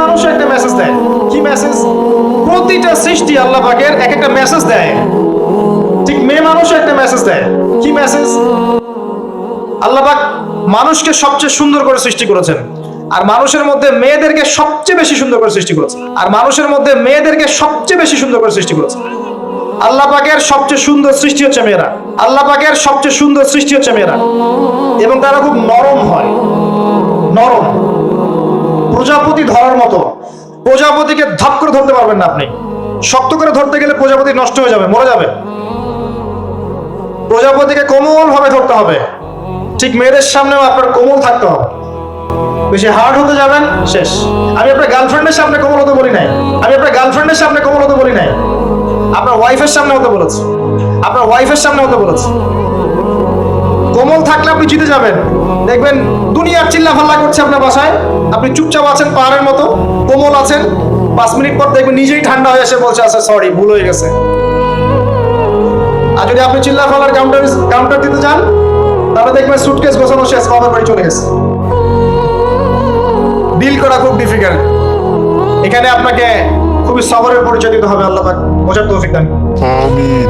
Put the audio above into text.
মানুষ একটা মেসেজ দেয়। কি মেসেজ প্রতিটা সৃষ্টি আল্লাহ পাকের এক একটা মেসেজ দেয়। ঠিক মেয়ে মানুষ একটা মেসেজ দেয়। কি মেসেজ আল্লাহ পাক মানুষকে সবচেয়ে সুন্দর করে সৃষ্টি করেছেন। আর মানুষের মধ্যে মেয়েদেরকে সবচেয়ে বেশি সুন্দর করে সৃষ্টি করেছেন। আর মানুষের মধ্যে মেয়েদেরকে সবচেয়ে বেশি সুন্দর করে সৃষ্টি করেছেন। আল্লাহ পাকের সবচেয়ে সুন্দর সৃষ্টি হচ্ছে মেয়েরা। আল্লাহ পাকের সবচেয়ে সুন্দর সৃষ্টি হচ্ছে মেয়েরা। এবং তারা খুব নরম হয়। নরম। প্রজাপতিকে ধাপ করে ধরতে পারবেন না আপনি। শক্ত করে ধরতে গেলে প্রজাপতি নষ্ট হয়ে যাবে, মরে যাবে। প্রজাপতিকে কোমল ভাবে ধরতে হবে। ঠিক মেয়েদের সামনেও আপনার কোমল থাকতে হবে। বেশি হার্ড হতে যাবেন, শেষ। আমি আপনার গার্লফ্রেন্ডের সামনে কোমল হতে বলি নাই। আমি আপনার গার্লফ্রেন্ডের সামনে কোমল হতে বলি নাই। আপনার ওয়াইফের সামনে হতে বলেছি। আপনার ওয়াইফের সামনে হতে বলেছি। আপনি জিতে যাবেন। দেখবেন দুনিয়ার চিল্লা ফাল্লা করছে আপনার বাসায়। আপনি চুপচাপ আছেন, পাহাড়ের মতো, কোমল আছেন। পাঁচ মিনিট পর দেখবেন নিজেই ঠান্ডা হয়ে এসে বলছে আচ্ছা সরি ভুল হয়ে গেছে। আর যদি আপনি চিল্লা ফাল্লার কাউন্টার কাউন্টার দিতে যান, তাহলে দেখবেন সুটকেস গোছানো শেষ, বাবার বাড়ি চলে গেছে। ডিল করা খুব ডিফিকাল্ট এখানে আপনাকে খুবই সবরের পরিচয় দিতে হবে, আল্লাহ বোঝার তৌফিক দান আমিন।